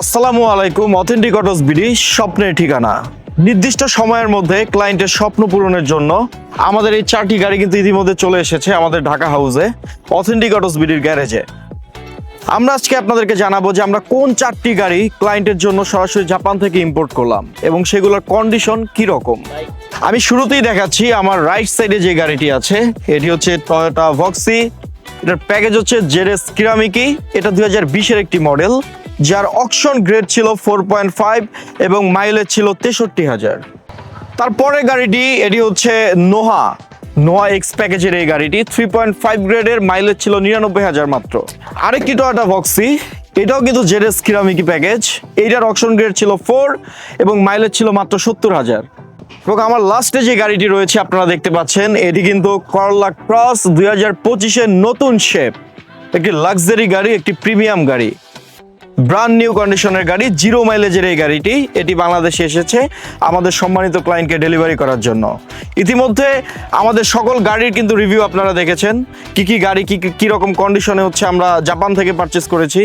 আসসালামু আলাইকুম authentic autos BD স্বপ্নের ঠিকানা। নির্দিষ্ট সময়ের মধ্যে ক্লায়েন্টের স্বপ্ন পূরণের জন্য আমাদের এই চারটি গাড়ি কিন্তু ইতিমধ্যে চলে এসেছে আমাদের ঢাকা হাউসে অথেন্টিক অটোস বিডির গ্যারেজে আমরা আজকে আপনাদেরকে জানাব যে আমরা কোন চারটি গাড়ি ক্লায়েন্টের জন্য সরাসরি জাপান থেকে ইম্পোর্ট করলাম এবং সেগুলোর কন্ডিশন কি রকম আমি শুরুতেই দেখাচ্ছি আমার রাইট সাইডে যে গাড়িটি আছে, এটি হচ্ছে টয়োটা ভক্সি এটার প্যাকেজ হচ্ছে জেরেস কিরামিকি এটা দুই হাজার বিশের একটি মডেল যার অকশন গ্রেড ছিল ফোর পয়েন্ট ফাইভ এবং মাইলেজ ছিল তেষট্টি হাজার। তারপরে গাড়িটি, এটি হচ্ছে নোহা। নোহা এক্স প্যাকেজের এই গাড়িটি, থ্রি পয়েন্ট ফাইভ গ্রেডের মাইলেজ ছিল নিরানব্বই হাজার মাত্র। আরেকটি টয়োটা ভক্সি এটাও কিন্তু জেরেস কিরামিকি প্যাকেজ। এইটার অকশন গ্রেড ছিল ফোর এবং মাইলেজ ছিল মাত্র সত্তর হাজার। এবং আমার লাস্টে যে গাড়িটি রয়েছে, আপনারা দেখতে পাচ্ছেন, এটি কিন্তু করলা ক্রস দুই হাজার পঁচিশের নতুন শেপ একটি লাক্সারি গাড়ি, একটি প্রিমিয়াম গাড়ি। ব্রান্ড নিউ কন্ডিশনের গাড়ি জিরো মাইলেজের এই গাড়িটি। এটি বাংলাদেশে এসেছে আমাদের সম্মানিত ক্লায়েন্টকে ডেলিভারি করার জন্য। ইতিমধ্যে আমাদের সকল গাড়ির কিন্তু রিভিউ আপনারা দেখেছেন। কি কি গাড়ি, কি কী রকম কন্ডিশনে হচ্ছে আমরা জাপান থেকে পারচেস করেছি।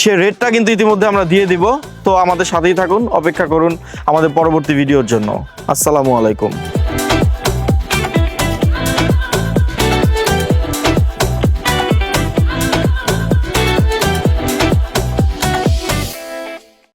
সে রেটটা কিন্তু ইতিমধ্যে আমরা দিয়ে দিব। তো আমাদের সাথেই থাকুন, অপেক্ষা করুন আমাদের পরবর্তী ভিডিওর জন্য। আসসালামু আলাইকুম।